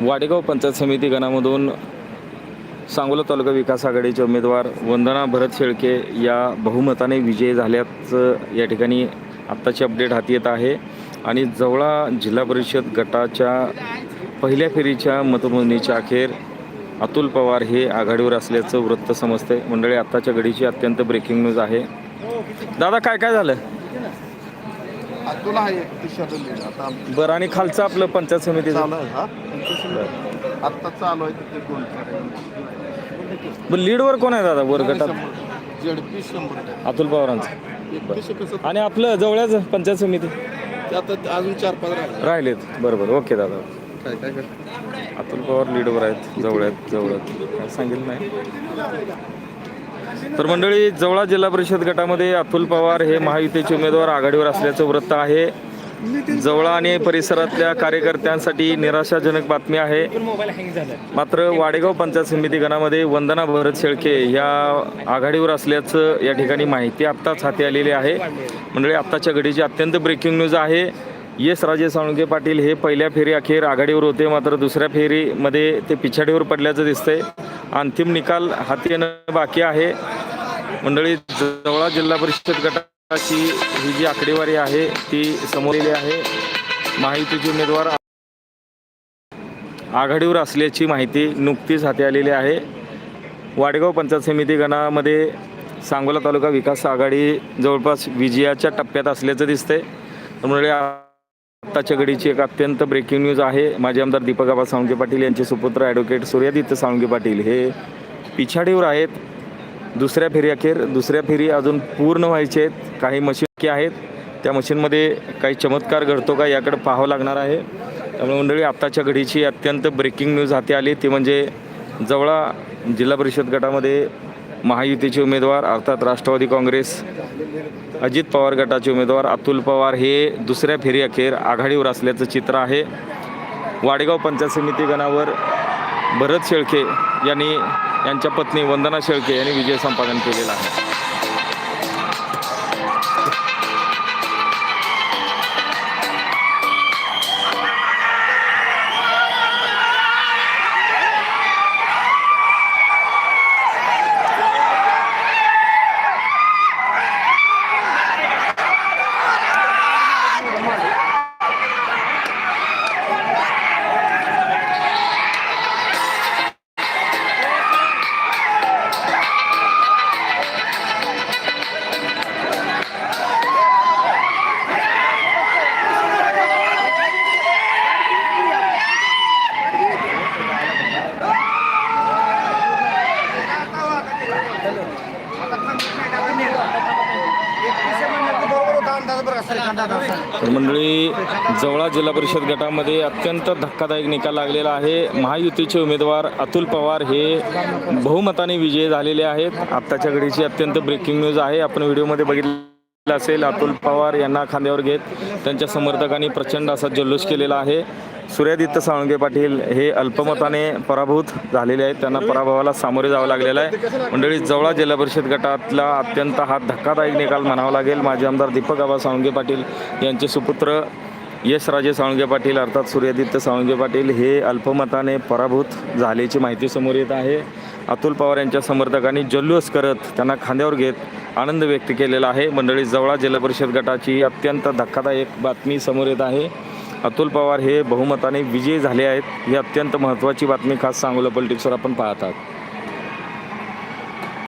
वाडेगाव पंचायत समिती गणामधून सांगोला तालुका विकास आघाडीचे उमेदवार वंदना भरत शेळके या बहुमताने विजयी झाल्याचं या ठिकाणी आत्ताची अपडेट हाती येत आहे. आणि जवळा जिल्हा परिषद गटाच्या पहिल्या फेरीच्या मतमोजणीच्या अखेर अतुल पवार हे आघाडीवर असल्याचं वृत्त समजते. मंडळी आत्ताच्या घडीची अत्यंत ब्रेकिंग न्यूज आहे. दादा काय काय झालं? बरं आणि खालचं आपलं पंचायत आहे हा. आत्ता चालू आहे तिथे दोन बरं लीडवर कोण आहे दादा वर गटात? जेडपी शंभर. अतुल पवारांचं. एकतीसशे कसं आणि आपलं जवळच पंचायत समिती? ते आता अजून चार पाच राहिले. राहिलेत. बरोबर. ओके दादा. काय काय काय अतुल पवार लीडवर आहेत. जवळ आहेत जवळ आहेत. काय सांगितलं नाही. तर मंडळी जवळा जिल्हा परिषद गटामध्ये अतुल पवार हे महायुतीचे उमेदवार आघाडीवर असल्याचं वृत्त आहे. जवळा आणि परिसरातल्या कार्यकर्त्यांसाठी निराशाजनक बातमी आहे. मात्र वाडेगाव पंचायत समिती गणामध्ये वंदना भरत शेळके या आघाडीवर असल्याचं या ठिकाणी माहिती आत्ताच हाती आलेली आहे. मंडळी आत्ताच्या घडीची अत्यंत ब्रेकिंग न्यूज आहे. येस राजे साळुंके पाटील हे पहिल्या फेरी अखेर आघाडीवर होते मात्र दुसऱ्या फेरीमध्ये ते पिछाडीवर पडल्याचं दिसतंय. अंतिम निकाल हाती येणं बाकी आहे. मंडळी जवळा जिल्हा परिषद गटाची ही जी आकडेवारी आहे ती समोरलेली आहे. माहितीचे उमेदवार आघाडीवर असल्याची माहिती नुकतीच हाती आलेली आहे. वाडेगाव पंचायत समिती गणामध्ये सांगोला तालुका विकास आघाडी जवळपास विजयाच्या टप्प्यात असल्याचं दिसतंय. त्यामुळे आत्ताच्या घडीची एक अत्यंत ब्रेकिंग न्यूज आहे. माजी आमदार दीपक आबा साळुंके पाटील यांचे सुपुत्र ॲडव्होकेट सूर्यादित्य साळुंके पाटील हे पिछाडीवर आहेत. दुसऱ्या फेरी अखेर दुसऱ्या फेरी अजून पूर्ण व्हायचे आहेत. काही मशीन आहेत. त्या मशीनमध्ये काही चमत्कार घडतो का याकडे पाहावं लागणार आहे. त्यामुळे मंडळी आत्ताच्या घडीची अत्यंत ब्रेकिंग न्यूज हाती आली. ती म्हणजे जवळा जिल्हा परिषद गटामध्ये महायुतीचे उमेदवार अर्थात राष्ट्रवादी काँग्रेस अजित पवार गटाचे उमेदवार अतुल पवार हे दुसऱ्या फेरी अखेर आघाडीवर असल्याचं चित्र आहे. वाडेगाव पंचायत समिती गणावर भरत शेळके यांनी यांच्या पत्नी वंदना शेळके यांनी विजय संपादन केलेला आहे. तर मंडळी जवळा जिल्हा परिषद गटामध्ये अत्यंत धक्कादायक निकाल लागलेला आहे. महायुतीचे उमेदवार अतुल पवार हे बहुमताने विजयी झालेले आहेत. आत्ताच्या घडीची अत्यंत ब्रेकिंग न्यूज आहे. आपण व्हिडिओमध्ये बघितलं असेल अतुल पवार यांना खांद्यावर घेत त्यांच्या समर्थकांनी प्रचंड असा जल्लोष केलेला आहे. सूर्यादित्य साळुंगे पाटील हे अल्पमताने पराभूत झालेले आहेत. त्यांना पराभवाला सामोरे जावं लागलेलं आहे. मंडळी जवळा जिल्हा परिषद गटातला अत्यंत हा धक्कादायक निकाल म्हणावा लागेल. माजी आमदार दीपक आबा साळुंगे पाटील यांचे सुपुत्र यशराजे साळुंगे पाटील अर्थात सूर्यादित्य साळुंगे पाटील हे अल्पमताने पराभूत झाल्याची माहिती समोर येत आहे. अतुल पवार यांच्या समर्थकांनी जल्लोष करत त्यांना खांद्यावर घेत आनंद व्यक्त केलेला आहे. मंडळी जवळा जिल्हा परिषद गटाची अत्यंत धक्कादायक बातमी समोर येत आहे. अतुल पवार हे बहुमताने विजयी झाले आहेत. ही अत्यंत महत्त्वाची बातमी खास सांगोला पॉलिटिक्सवर आपण पाहतात